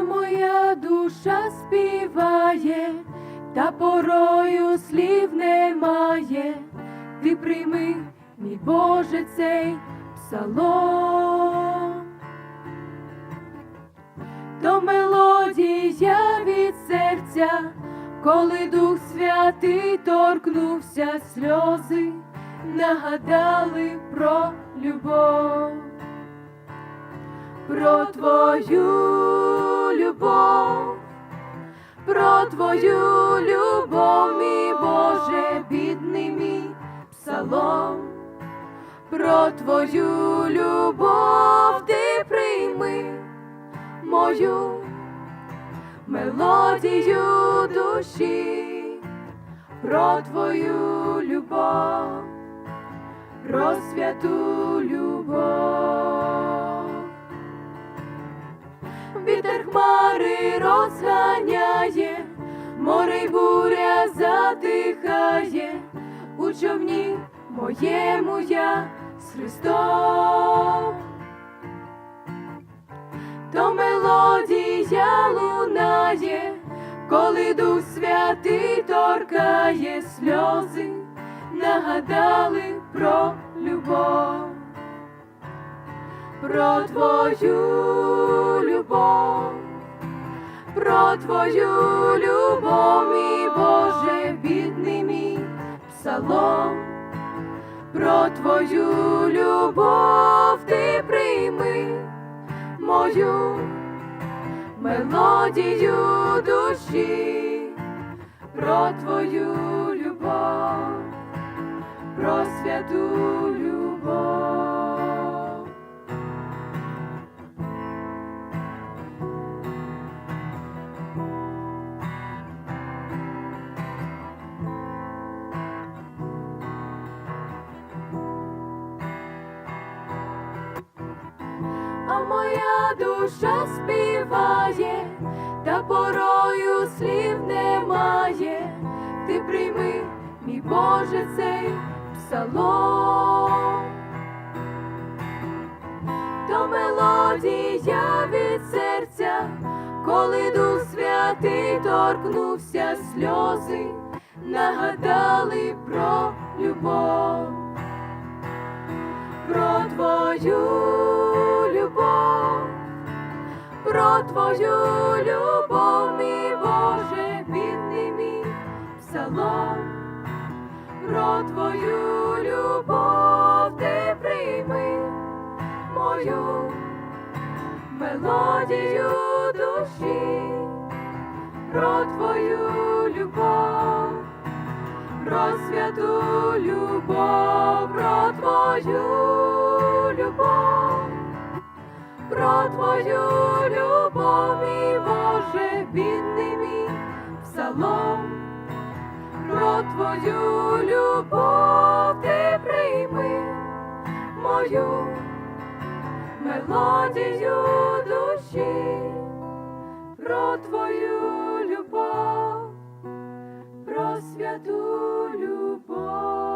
моя душа співає, та порою слів немає. Ти прийми, мій Боже, цей псалом. То мелодія від серця, коли Дух Святий торкнувся, сльози нагадали про любов, про твою любов, про твою любов, мій Боже, бідний мій псалом, про твою любов ти прийми мою мелодію душі, про твою любов, про святу любов. Вітер хмари розганяє, море й буря затихає, у човні моєму я з Христом. То мелодія лунає, коли Дух Святий торкає сльози, нагадали про любов, про твою любов, про твою любов, мій Боже, бідний мій псалом, про твою любов ти прийми мою мелодію душі, про твою любов, про святу любов. Моя душа співає, та порою слів немає. Ти прийми, мій Боже, цей псалом, то мелодія від серця, коли Дух Святий торкнувся сльози, нагадали про любов про твою твою любов, мій Боже, бідний мій псалом, про твою любов ти прийми мою мелодію душі, про твою любов про святу любов, про твою любов, про твою любов, Боже, бідний мій псалом, про твою любов ти прийми мою мелодію душі, про твою любов про святу любов.